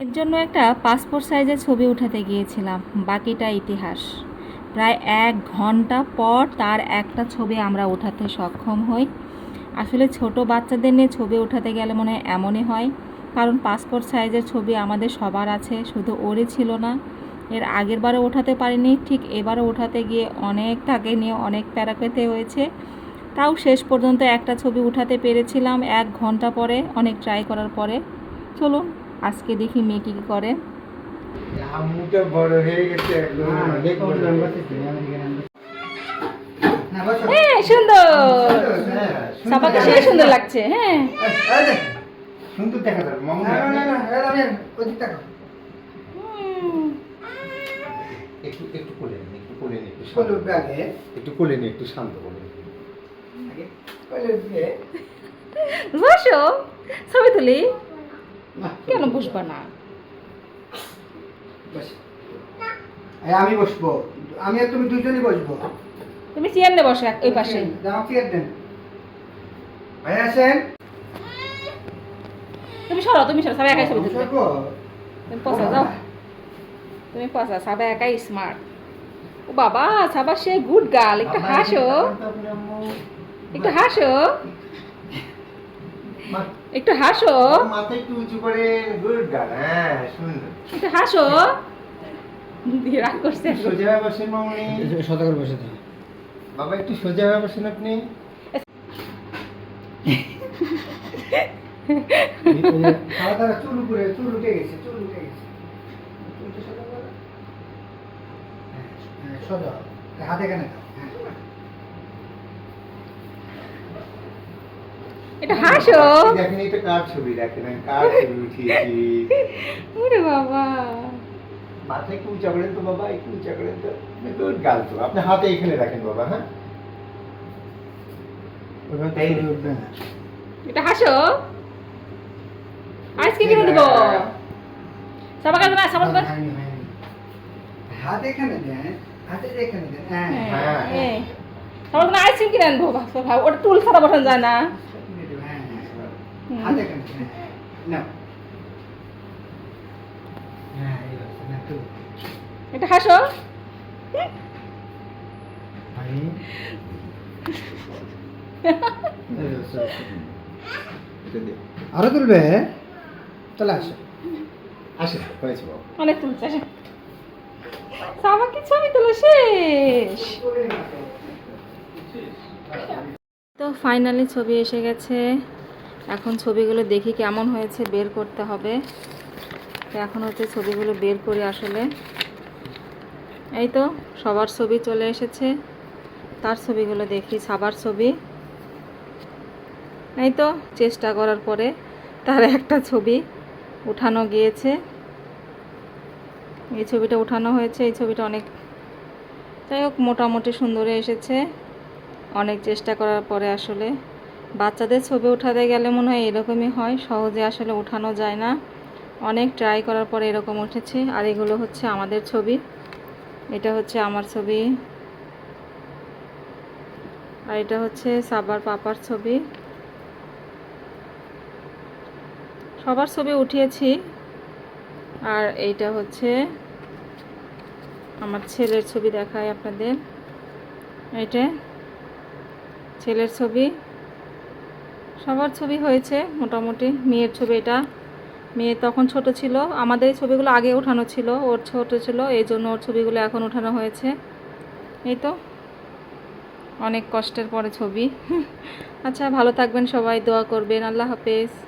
এর জন্য একটা পাসপোর্ট সাইজের ছবি উঠাতে গিয়েছিলাম, বাকিটা ইতিহাস। প্রায় এক ঘণ্টা পর তার একটা ছবি আমরা উঠাতে সক্ষম হই। আসলে ছোট বাচ্চাদের নিয়ে ছবি উঠাতে গেলে মনে হয় এমনই হয়, কারণ পাসপোর্ট সাইজের ছবি আমাদের সবার আছে, শুধু ওরই ছিল না। এর আগের বারে ওঠাতে পারিনি, ঠিক এবারে ওঠাতে গিয়ে অনেক তাকে নিয়ে অনেক প্যারা পেতে হয়েছে। তাও শেষ পর্যন্ত একটা ছবি উঠাতে পেরেছিলাম এক ঘণ্টা পরে, অনেক ট্রাই করার পরে। চলুন। আজকে দেখি মেয়ে কি কী করে। বড় হয়ে গেছে একদম অনেক বড় গেছে। সুন্দর। সাপাকে সুন্দর। সুন্দর লাগছে সুন্দর দেখা যাবে মামু হুম, একটু একটু কোলে নিন একটু কোলে নিন একটু শান্ত। একটু কোলে নিন একটু শান্ত করে বসো ছবি তুলি। কেন বসবা না? আমি বসবো। আমি আর তুমি দুজনই বসবো। তুমি চেয়ার নে বসো ওই পাশে। জামা চেয়ার দেন। ভাই আসেন। তুমি সরো তুমি সরো সবাই একাই ছবি তুলবে। তুমি পচা যাও। তুমি পচা সবাই একাই স্মার্ট ও বাবা সাবা সে গুড গার্ল একটু হাসো। একটু হাসো। একটু হাসো। মাথা একটু উঁচু করে গুড গান হ্যাঁ সুন্দর। একটু হাসো। দিয়ে রাগ করছে সোজা হয়ে বসেন মামুনি সোজা করে বসে বাবা একটু সোজা হয়ে বসেন আপনি। খাওয়া দাওয়া চুল উপরে চুল উঠে গেছে চুল উঠে গেছে। সোজা হ্যাঁ, হ্যাঁ, হাতে কেন একটু হাসো। দেখেন এটা কার ছবি? দেখেন কার ছবি? উঠিয়েছি ওরে বাবা। মাথা একটু উঁচা করেন তো বাবা একটু উঁচা করেন তো। গুড গাল তো। আপনি হাতে এখানে রাখেন বাবা হ্যাঁ? একটু হাসো। আইসক্রিম কিনে দেবো। সাবা কাজ না সাবা কাজ হয়নি, হয়নি। হাত এখানে দেন হাতে এখানে দেন হ্যাঁ। হ্যাঁ। হ্যাঁ। সাবা কোনো আইসক্রিম কিনে আনব। বাবা ওটা টুল ছাড়া বসানো যায় না। হাত হ্যাঁ হ্যাঁ না। হাসো। এটা দিয়ে। আরও তুলবে? চলে আসো। আসেন হয়েছে অনেক তুলছে। আসে সাবা কি ছবি তুলো শেষ। তো ফাইনালি ছবি এসে গেছে। এখন ছবিগুলো দেখি কেমন হয়েছে, বের করতে হবে। এখন হচ্ছে ছবিগুলো বের করি আসলে। এই তো, সবার ছবি চলে এসেছে। তার ছবিগুলো দেখি, সাবার ছবি। এই তো, চেষ্টা করার পরে তার একটা ছবি উঠানো গিয়েছে। এই ছবিটা উঠানো হয়েছে, এই ছবিটা অনেক যাই হোক, মোটামুটি সুন্দরে এসেছে। অনেক চেষ্টা করার পরে আসলে বাচ্চাদের ছবি উঠাতে গেলে মনে হয় এরকমই হয়, সহজে আসলে উঠানো যায় না। অনেক ট্রাই করার পরে এরকম উঠেছে। আর এগুলো হচ্ছে আমাদের ছবি। এটা হচ্ছে আমার ছবি। আর এটা হচ্ছে সাবার পাপার ছবি। সবার ছবি উঠিয়েছি। আর এইটা হচ্ছে আমার ছেলের ছবি দেখায় আপনাদের। এইটা ছেলের ছবি। সবার ছবি হয়েছে, মোটামুটি মেয়ের ছবি এটা। মেয়ে তখন ছোট ছিল, আমাদের ছবিগুলো আগে ওঠানো ছিল, ওর ছোট ছিল, এই জন্য ওর ছবিগুলো এখন ওঠানো হয়েছে। এই তো, অনেক কষ্টের পরে ছবি। আচ্ছা ভালো থাকবেন সবাই, দোয়া করবেন, আল্লাহ হাফেজ।